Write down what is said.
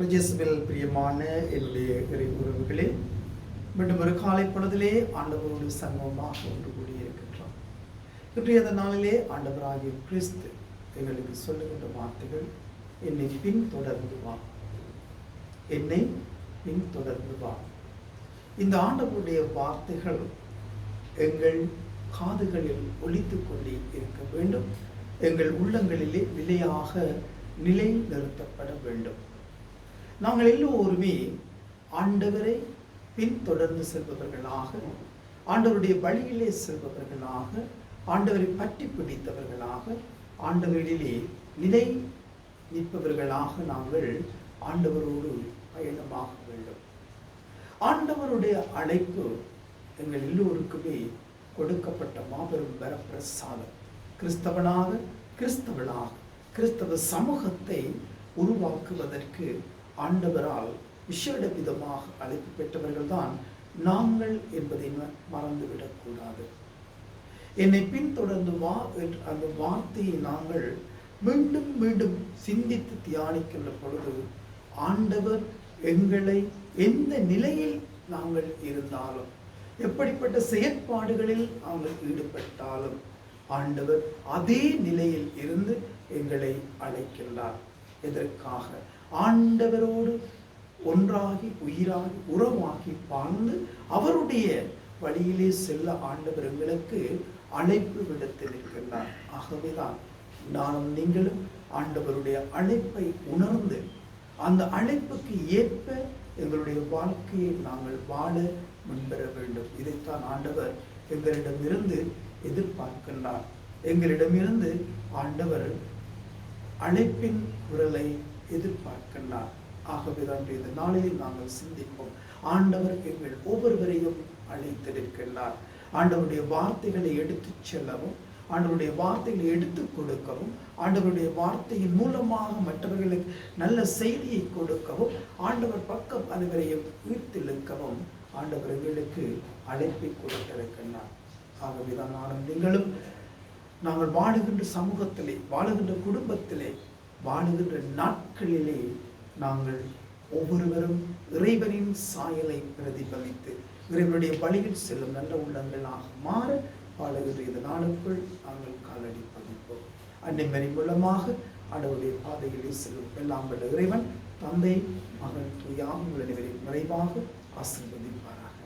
பிரஜேசுவில் பிரியமான என்னுடைய இறை உறவுகளே மீண்டும் ஒரு காலை பொழுதிலே ஆண்டவரோடு சங்கமமாக ஒன்று கூடியிருக்கின்றோம். இன்றைய நாளிலே ஆண்டவராகிய கிறிஸ்து எங்களுக்கு சொல்லுகின்ற வார்த்தைகள் என்னை பின் தொடர்ந்து வா. என்னை பின் தொடர்ந்து வா. இந்த ஆண்டவருடைய வார்த்தைகள் எங்கள் காதுகளில் ஒழித்து கொண்டே இருக்க வேண்டும். எங்கள் உள்ளங்களிலே நிலையாக நிலை நிறுத்தப்பட வேண்டும். நாங்கள் எல்லோருமே ஆண்டவரை பின்தொடர்ந்து செல்பவர்களாக ஆண்டவருடைய வழியிலே செல்பவர்களாக ஆண்டவரை பற்றி பிடித்தவர்களாக ஆண்டவரிலே நிலை நிற்பவர்களாக நாங்கள் ஆண்டவரோடு பயணமாக வேண்டும். ஆண்டவருடைய அழைப்பு எங்கள் எல்லோருக்குமே கொடுக்கப்பட்ட மாபெரும் வரப்பிரசாதம். கிறிஸ்தவனாக கிறிஸ்தவனாக கிறிஸ்தவ சமூகத்தை உருவாக்குவதற்கு ஆண்டவரால் விஷேட விதமாக அழைப்பு பெற்றவர்கள்தான் நாங்கள் என்பதை மறந்துவிடக்கூடாது. என்னை பின்தொடர்ந்து வா என்ற அந்த வார்த்தையை நாங்கள் மீண்டும் மீண்டும் சிந்தித்து தியானிக்கின்ற பொழுது ஆண்டவர் எங்களை எந்த நிலையில் நாங்கள் இருந்தாலும் எப்படிப்பட்ட செயற்பாடுகளில் நாங்கள் ஈடுபட்டாலும் ஆண்டவர் அதே நிலையில் இருந்து எங்களை அழைக்கின்றார். எதற்காக ஆண்டவரோடு ஒன்றாகி உயிராகி உறவாகி வாழ்ந்து அவருடைய வழியிலே செல்ல ஆண்டவர் எங்களுக்கு அழைப்பு விடுத்திருக்கின்றார் ஆகவேதான் நானும் நீங்களும் ஆண்டவருடைய அழைப்பை உணர்ந்து அந்த அழைப்புக்கு ஏற்ப எங்களுடைய வாழ்க்கையை நாங்கள் வாழ முன்பெற வேண்டும். இதைத்தான் ஆண்டவர் எங்களிடமிருந்து எதிர்பார்க்கின்றார். எங்களிடமிருந்து ஆண்டவர் அழைப்பின் குரலை எதிர்பார்க்கின்றார் ஆகவேதான் இந்த நாளில் நாங்கள் சிந்திப்போம். ஆண்டவர் எங்கள் ஒவ்வொருவரையும் அழைத்திருக்கின்றார் ஆண்டவருடைய வார்த்தைகளை எடுத்துச் செல்லவும் ஆண்டவருடைய வார்த்தைகளை எடுத்துக் கொடுக்கவும் ஆண்டவருடைய வார்த்தையின் மூலமாக மற்றவர்களுக்கு நல்ல செய்தியை கொடுக்கவும் ஆண்டவர் பக்கம் அனைவரையும் உயிர்த்திழுக்கவும் ஆண்டவர் எங்களுக்கு அழைப்பை கொடுத்திருக்கின்றார் ஆகவேதான் நானும் நீங்களும் நாங்கள் வாழுகின்ற சமூகத்திலே வாழுகின்ற குடும்பத்திலே வாழுகின்ற நாட்களிலே நாங்கள் ஒவ்வொருவரும் இறைவனின் சாயலை பிரதிபலித்து இறைவனுடைய வழியில் செல்லும் நல்ல உள்ளங்களாக மாற வாழுகின்ற இந்த நாளுக்குள் நாங்கள் காலடி பதிப்போம். அன்னை மூலமாக ஆண்டவருடைய பாதையிலே செல்லும் எல்லாம் வல்ல இறைவன் தந்தை மகன் துயாம் உங்கள் அனைவரையும் நிறைவாக ஆசீர்வதிப்பாராக.